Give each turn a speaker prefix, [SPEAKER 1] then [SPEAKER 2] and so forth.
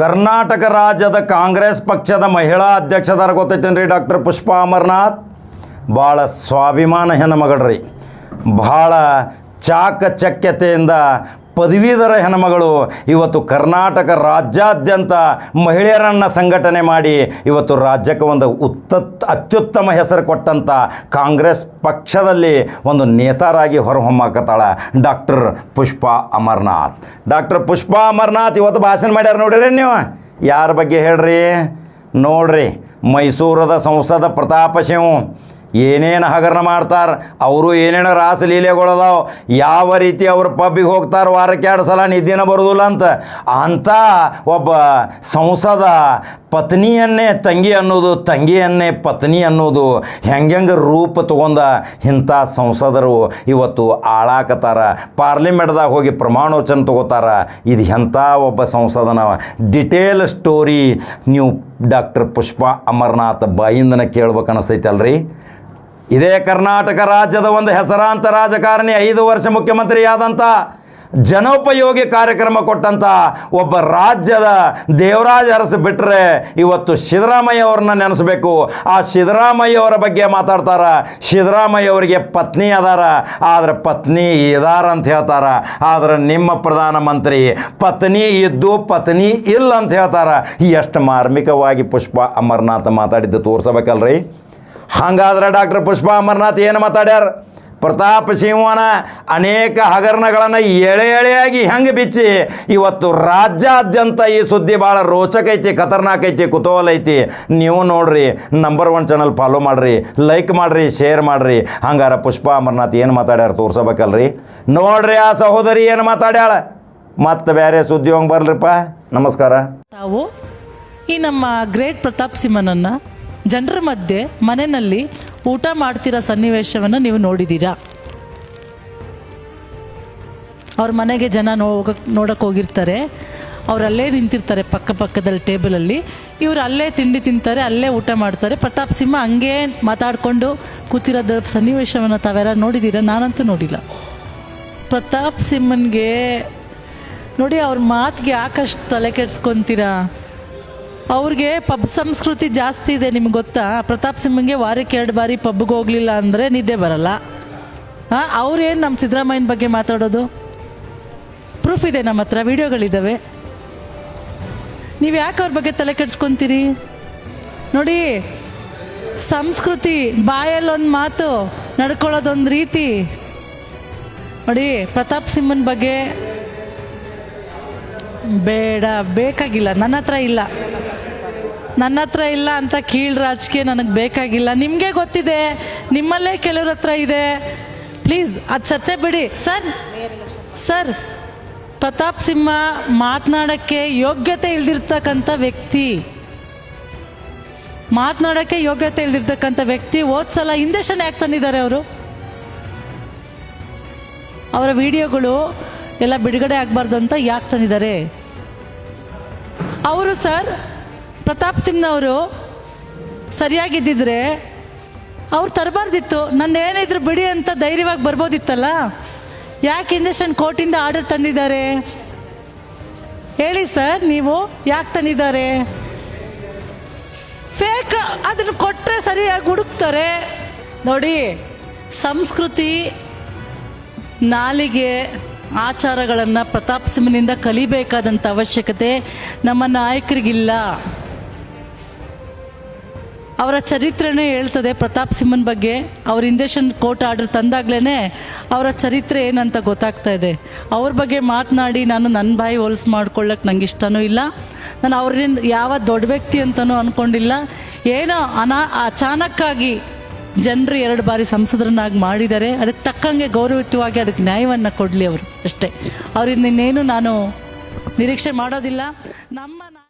[SPEAKER 1] ಕರ್ನಾಟಕ ರಾಜ್ಯದ ಕಾಂಗ್ರೆಸ್ ಪಕ್ಷದ ಮಹಿಳಾ ಅಧ್ಯಕ್ಷದಾರ ಗೊತ್ತೈತೇನ್ರಿ ಡಾಕ್ಟರ್ ಪುಷ್ಪ ಅಮರ್ನಾಥ್? ಭಾಳ ಸ್ವಾಭಿಮಾನ ಹೆಣ್ಮಗಳ್ರಿ ಭಾಳ ಚಾಕಚಕ್ಯತೆಯಿಂದ ಪದವೀಧರ ಹೆಣ್ಮಗಳು ಇವತ್ತು ಕರ್ನಾಟಕ ರಾಜ್ಯಾದ್ಯಂತ ಮಹಿಳೆಯರನ್ನು ಸಂಘಟನೆ ಮಾಡಿ ಇವತ್ತು ರಾಜ್ಯಕ್ಕೆ ಒಂದು ಉತ್ತ ಅತ್ಯುತ್ತಮ ಹೆಸರು ಕೊಟ್ಟಂಥ ಕಾಂಗ್ರೆಸ್ ಪಕ್ಷದಲ್ಲಿ ಒಂದು ನೇತಾರಾಗಿ ಹೊರಹೊಮ್ಮಕತ್ತಾಳ ಡಾಕ್ಟರ್ ಪುಷ್ಪಾ ಅಮರ್ನಾಥ್. ಡಾಕ್ಟರ್ ಪುಷ್ಪಾ ಅಮರ್ನಾಥ್ ಇವತ್ತು ಭಾಷಣ ಮಾಡ್ಯಾರ ನೋಡಿರಿ ನೀವು? ಯಾರ ಬಗ್ಗೆ ಹೇಳ್ರಿ? ನೋಡ್ರಿ, ಮೈಸೂರದ ಸಂಸದ ಪ್ರತಾಪ ಶಿವ್ ಏನೇನು ಹಗರಣ ಮಾಡ್ತಾರೆ, ಅವರು ಏನೇನು ರಾಸಲೀಲೆಗಳದಾವ ಯಾವ ರೀತಿ ಅವರು ಪಬ್ಬಿಗೆ ಹೋಗ್ತಾರೆ ವಾರಕ್ಕೆ ಎರಡು ಸಲ ನಿದ್ದಿನ ಬರೋದಿಲ್ಲ ಅಂತ. ಅಂಥ ಒಬ್ಬ ಸಂಸದ ಪತ್ನಿಯನ್ನೇ ತಂಗಿ ಅನ್ನೋದು, ತಂಗಿಯನ್ನೇ ಪತ್ನಿ ಅನ್ನೋದು ಹೆಂಗೆ ರೂಪ ತಗೊಂಡ ಇಂಥ ಸಂಸದರು ಇವತ್ತು ಆಳಾಕತ್ತಾರ ಪಾರ್ಲಿಮೆಂಟ್ದಾಗ ಹೋಗಿ ಪ್ರಮಾಣವಚನ ತಗೋತಾರ. ಇದು ಎಂಥ ಒಬ್ಬ ಸಂಸದನ ಡಿಟೇಲ್ ಸ್ಟೋರಿ ನೀವು ಡಾಕ್ಟರ್ ಪುಷ್ಪ ಅಮರ್ನಾಥ್ ಬಾಯಿಂದನ ಕೇಳ್ಬೇಕು ಅನಿಸ್ತೈತಲ್ರಿ ಇದೇ ಕರ್ನಾಟಕ ರಾಜ್ಯದ ಒಂದು ಹೆಸರಾಂತ ರಾಜಕಾರಣಿ, ಐದು ವರ್ಷ ಮುಖ್ಯಮಂತ್ರಿ ಆದಂಥ ಜನೋಪಯೋಗಿ ಕಾರ್ಯಕ್ರಮ ಕೊಟ್ಟಂಥ ಒಬ್ಬ ರಾಜ್ಯದ ದೇವರಾಜ ಅರಸು ಬಿಟ್ಟರೆ ಇವತ್ತು ಸಿದ್ದರಾಮಯ್ಯ ಅವ್ರನ್ನ ನೆನೆಸಬೇಕು. ಆ ಸಿದ್ದರಾಮಯ್ಯ ಅವರ ಬಗ್ಗೆ ಮಾತಾಡ್ತಾರ. ಸಿದ್ದರಾಮಯ್ಯ ಅವರಿಗೆ ಪತ್ನಿ ಅದಾರ. ಆದರೆ ಪತ್ನಿ ಇದಾರ ಅಂತ ಹೇಳ್ತಾರ. ಆದರೆ ನಿಮ್ಮ ಪ್ರಧಾನಮಂತ್ರಿ ಪತ್ನಿ ಇದ್ದು ಪತ್ನಿ ಇಲ್ಲ ಅಂತ ಹೇಳ್ತಾರ. ಎಷ್ಟು ಮಾರ್ಮಿಕವಾಗಿ ಪುಷ್ಪ ಅಮರನಾಥ ಮಾತಾಡಿದ್ದು ತೋರ್ಸಬೇಕಲ್ರಿ? ಹಂಗಾದ್ರೆ ಡಾಕ್ಟರ್ ಪುಷ್ಪ ಅಮರನಾಥ್ ಏನು ಮಾತಾಡ್ಯಾರ? ಪ್ರತಾಪ್ ಸಿಂಹನ ಅನೇಕ ಹಗರಣಗಳನ್ನು ಎಳೆ ಎಳೆಯಾಗಿ ಹೆಂಗೆ ಬಿಚ್ಚಿ, ಇವತ್ತು ರಾಜ್ಯಾದ್ಯಂತ ಈ ಸುದ್ದಿ ಭಾಳ ರೋಚಕ ಐತಿ, ಖತರ್ನಾಕ್ ಐತಿ, ಕುತೂಹಲ ಐತಿ. ನೀವು ನೋಡ್ರಿ ನಂಬರ್ ಒನ್ ಚಾನಲ್ ಫಾಲೋ ಮಾಡಿರಿ ಲೈಕ್ ಮಾಡಿರಿ ಶೇರ್ ಮಾಡಿರಿ. ಹಂಗಾರ ಪುಷ್ಪ ಅಮರನಾಥ್ ಏನು ಮಾತಾಡ್ಯಾರ ತೋರ್ಸಬೇಕಲ್ರಿ? ನೋಡ್ರಿ ಆ ಸಹೋದರಿ ಏನು ಮಾತಾಡ್ಯಾಳ? ಮತ್ತೆ ಬೇರೆ ಸುದ್ದಿ ಹೋಗಿ ಬರ್ಲಿಪ್ಪ? ನಮಸ್ಕಾರ.
[SPEAKER 2] ತಾವು ಈ ನಮ್ಮ ಗ್ರೇಟ್ ಪ್ರತಾಪ್ ಸಿಂಹನನ್ನ ಜನರ ಮಧ್ಯೆ ಮನೆಯಲ್ಲಿ ಊಟ ಮಾಡ್ತಿರೋ ಸನ್ನಿವೇಶವನ್ನು ನೀವು ನೋಡಿದ್ದೀರಾ? ಅವ್ರ ಮನೆಗೆ ಜನ ನೋಗಕ್ ನೋಡೋಕೆ ಹೋಗಿರ್ತಾರೆ. ಅವ್ರು ಅಲ್ಲೇ ನಿಂತಿರ್ತಾರೆ ಪಕ್ಕ ಪಕ್ಕದಲ್ಲಿ ಟೇಬಲಲ್ಲಿ ಇವರು ಅಲ್ಲೇ ತಿಂಡಿ ತಿಂತಾರೆ, ಅಲ್ಲೇ ಊಟ ಮಾಡ್ತಾರೆ. ಪ್ರತಾಪ್ ಸಿಂಹ ಹಂಗೆ ಮಾತಾಡಿಕೊಂಡು ಕೂತಿರೋದ ಸನ್ನಿವೇಶವನ್ನು ತಾವೆಲ್ಲ ನೋಡಿದ್ದೀರಾ? ನಾನಂತೂ ನೋಡಿಲ್ಲ. ಪ್ರತಾಪ್ ಸಿಂಹನ್ಗೆ ನೋಡಿ ಅವ್ರ ಮಾತಿಗೆ ಯಾಕಷ್ಟು ತಲೆ ಕೆಡ್ಸ್ಕೊಂತೀರಾ? ಅವ್ರಿಗೆ ಪಬ್ ಸಂಸ್ಕೃತಿ ಜಾಸ್ತಿ ಇದೆ, ನಿಮ್ಗೆ ಗೊತ್ತಾ? ಪ್ರತಾಪ್ ಸಿಂಹಂಗೆ ವಾರಕ್ಕೆ ಎರಡು ಬಾರಿ ಪಬ್ಗೆ ಹೋಗ್ಲಿಲ್ಲ ಅಂದರೆ ನಿದ್ದೆ ಬರಲ್ಲ. ಹಾಂ ಅವ್ರೇನು ನಮ್ಮ ಸಿದ್ದರಾಮಯ್ಯನ ಬಗ್ಗೆ ಮಾತಾಡೋದು? ಪ್ರೂಫ್ ಇದೆ ನಮ್ಮ ಹತ್ರ ವಿಡಿಯೋಗಳಿದ್ದಾವೆ ನೀವು ಯಾಕೆ ಅವ್ರ ಬಗ್ಗೆ ತಲೆ ಕೆಡ್ಸ್ಕೊಂತೀರಿ? ನೋಡಿ, ಸಂಸ್ಕೃತಿ ಬಾಯಲ್ಲೊಂದು ಮಾತು, ನಡ್ಕೊಳ್ಳೋದೊಂದು ರೀತಿ. ನೋಡಿ, ಪ್ರತಾಪ್ ಸಿಂಹನ ಬಗ್ಗೆ ಬೇಡ, ಬೇಕಾಗಿಲ್ಲ ನನ್ನ ಹತ್ರ ಇಲ್ಲ. ನನ್ನ ಹತ್ರ ಇಲ್ಲ ಅಂತ ಕೀಳ್ ರಾಜಕೀಯ ನನಗೆ ಬೇಕಾಗಿಲ್ಲ. ನಿಮಗೆ ಗೊತ್ತಿದೆ, ನಿಮ್ಮಲ್ಲೇ ಕೆಲವ್ರ ಹತ್ರ ಇದೆ. ಪ್ಲೀಸ್, ಅದು ಚರ್ಚೆ ಬಿಡಿ. ಸರ್ ಸರ್, ಪ್ರತಾಪ್ ಸಿಂಹ ಮಾತನಾಡೋಕ್ಕೆ ಯೋಗ್ಯತೆ ಇಲ್ದಿರ್ತಕ್ಕಂಥ ವ್ಯಕ್ತಿ. ಮಾತನಾಡೋಕ್ಕೆ ಯೋಗ್ಯತೆ ಇಲ್ದಿರ್ತಕ್ಕಂಥ ವ್ಯಕ್ತಿ ಓದ್ಸಲ ಸಲ ಇಂಜೆಕ್ಷನ್ ಯಾಕೆ ತಂದಿದ್ದಾರೆ ಅವರು? ಅವರ ವಿಡಿಯೋಗಳು ಎಲ್ಲ ಬಿಡುಗಡೆ ಆಗಬಾರ್ದು ಅಂತ ಯಾಕೆ ತಂದಿದ್ದಾರೆ? ಅವರು, ಸರ್ ಪ್ರತಾಪ್ ಸಿಂಗ್ನವರು ಸರಿಯಾಗಿದ್ದಿದ್ರೆ ಅವ್ರು ತರಬಾರ್ದಿತ್ತು. ನನ್ನ ಏನಿದ್ರು ಬಿಡಿ ಅಂತ ಧೈರ್ಯವಾಗಿ ಬರ್ಬೋದಿತ್ತಲ್ಲ? ಯಾಕೆ ಇಂಜೆಕ್ಷನ್ ಕೋರ್ಟಿಂದ ಆರ್ಡರ್ ತಂದಿದ್ದಾರೆ? ಹೇಳಿ ಸರ್, ನೀವು ಯಾಕೆ ತಂದಿದ್ದಾರೆ? ಫೇಕ್, ಅದನ್ನು ಕೊಟ್ಟರೆ ಸರಿಯಾಗಿ ಹುಡುಕ್ತಾರೆ. ನೋಡಿ, ಸಂಸ್ಕೃತಿ, ನಾಲಿಗೆ, ಆಚಾರಗಳನ್ನು ಪ್ರತಾಪ್ ಸಿಂಹನಿಂದ ಕಲಿಬೇಕಾದಂಥ ಅವಶ್ಯಕತೆ ನಮ್ಮ ನಾಯಕರಿಗಿಲ್ಲ. ಅವರ ಚರಿತ್ರೆನೇ ಹೇಳ್ತದೆ ಪ್ರತಾಪ್ ಸಿಂಹನ್ ಬಗ್ಗೆ. ಅವ್ರ ಇಂಜೆಕ್ಷನ್ ಕೋರ್ಟ್ ಆರ್ಡರ್ ತಂದಾಗ್ಲೇ ಅವರ ಚರಿತ್ರೆ ಏನಂತ ಗೊತ್ತಾಗ್ತಾ ಇದೆ. ಅವ್ರ ಬಗ್ಗೆ ಮಾತನಾಡಿ ನಾನು ನನ್ನ ಬಾಯಿ ಹೋಲ್ಸ್ ಮಾಡ್ಕೊಳ್ಳೋಕೆ ನಂಗೆ ಇಷ್ಟನೂ ಇಲ್ಲ. ನಾನು ಅವ್ರನ್ನ ಯಾವ ದೊಡ್ಡ ವ್ಯಕ್ತಿ ಅಂತಲೂ ಅಂದ್ಕೊಂಡಿಲ್ಲ ಏನೋ ಅನಾ ಅಚಾನಕ್ಕಾಗಿ ಜನರು ಎರಡು ಬಾರಿ ಸಂಸದರನ್ನಾಗಿ ಮಾಡಿದ್ದಾರೆ ಅದಕ್ಕೆ ತಕ್ಕಂಗೆ ಗೌರವಯುತವಾಗಿ ಅದಕ್ಕೆ ನ್ಯಾಯವನ್ನು ಕೊಡಲಿ ಅವರು ಅಷ್ಟೇ. ಅವರಿಂದ ಇನ್ನೇನು ನಾನು ನಿರೀಕ್ಷೆ ಮಾಡೋದಿಲ್ಲ. ನಮ್ಮ